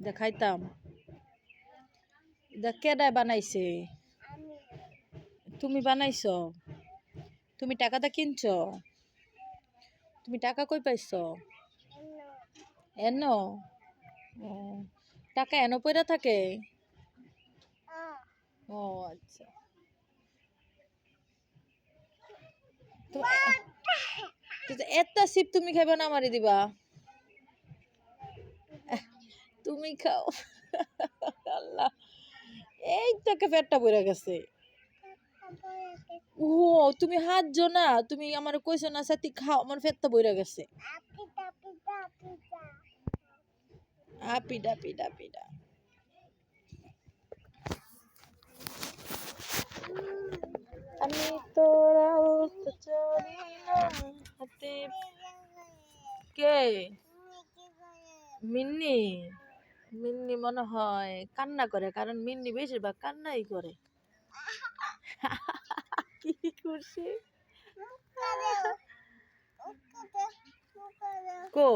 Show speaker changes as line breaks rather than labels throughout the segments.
দেখাইতাম। কেডায় বানাইছে? তুমি বানাইছ? তুমি টাকাটা কিনছ? তুমি টাকা কই পাইছ? এন? টাকা এন পয়রা থাকে? ও আচ্ছা। তো তো একটা সিপ তুমি খাইবা না আমারে দিবা? তুমি খাও। আল্লাহ। এই তোকে পেটটা বইরা গেছে। ও, তুমি হাত জো না? তুমি আমার কইছো না সাথী খাও, আমার পেটটা বইরা গেছে। আপিডা পিডা পিডা আমি তোরাও তো না হাতে কে? মিন্নি? মিন্নি মনে হয় কান্না করে, কারণ মিন্নি বেশিরভাগ কান্নাই করে। কি করছে কো?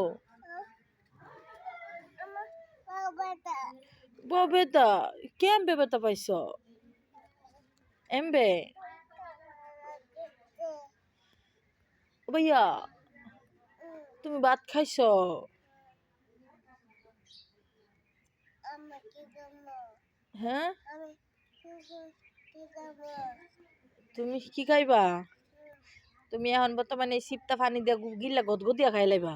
বেতা কেমবে বেতা পাইছ? এমবে? ভাইয়া, তুমি ভাত খাইছ? হ্যাঁ? তুমি কি খাইবা? তুমি এখন বর্তমানে সিপটা পানি দিয়া গু- গিল্লা গদগদিয়া খাই লাইবা।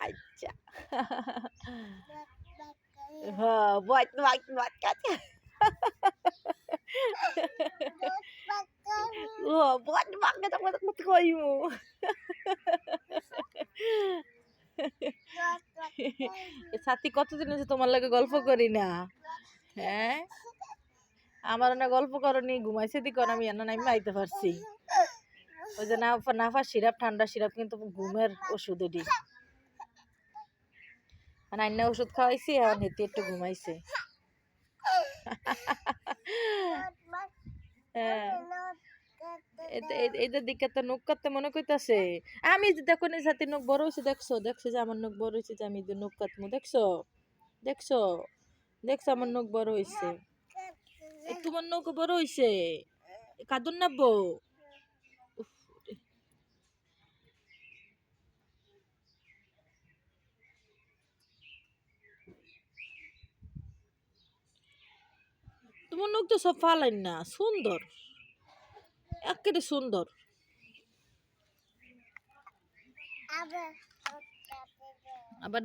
আচ্ছা। হ্যাঁ বাট বাট বাট কাছে ও বাট বাট কাছে কইমু সাথী কতদিন হয়েছে তোমার লাগে গল্প করি না? হ্যাঁ? আমার না গল্প করনি, ঘুমাইছে দি কর আমি এনে আমি আইতে পারছি। ওই যে না নাফা সিরাপ, ঠান্ডা সিরাপ কিন্তু ঘুমের ওষুধ এটি। মানে আইনা ওষুধ খাওয়াইছি আর হেঁটে একটু ঘুমাইছে হ্যাঁ এতে- এ- এদের দিকে তো নখ কাটতে মনে কইতাছে। আমি যে দেখো নি সাথে নখ বড় হয়েছে দেখছ? দেখছ যে আমার নখ বড় হয়েছে যে আমি যে নখ কাটমু দেখছ? দেখছ? দেখছ আমার নখ বড় হয়েছে তোমার নখ বড় হয়েছে কাদুন নাবো তোমার নখ তো সব ফালাইন না সুন্দর। একেবারে সুন্দর। আবার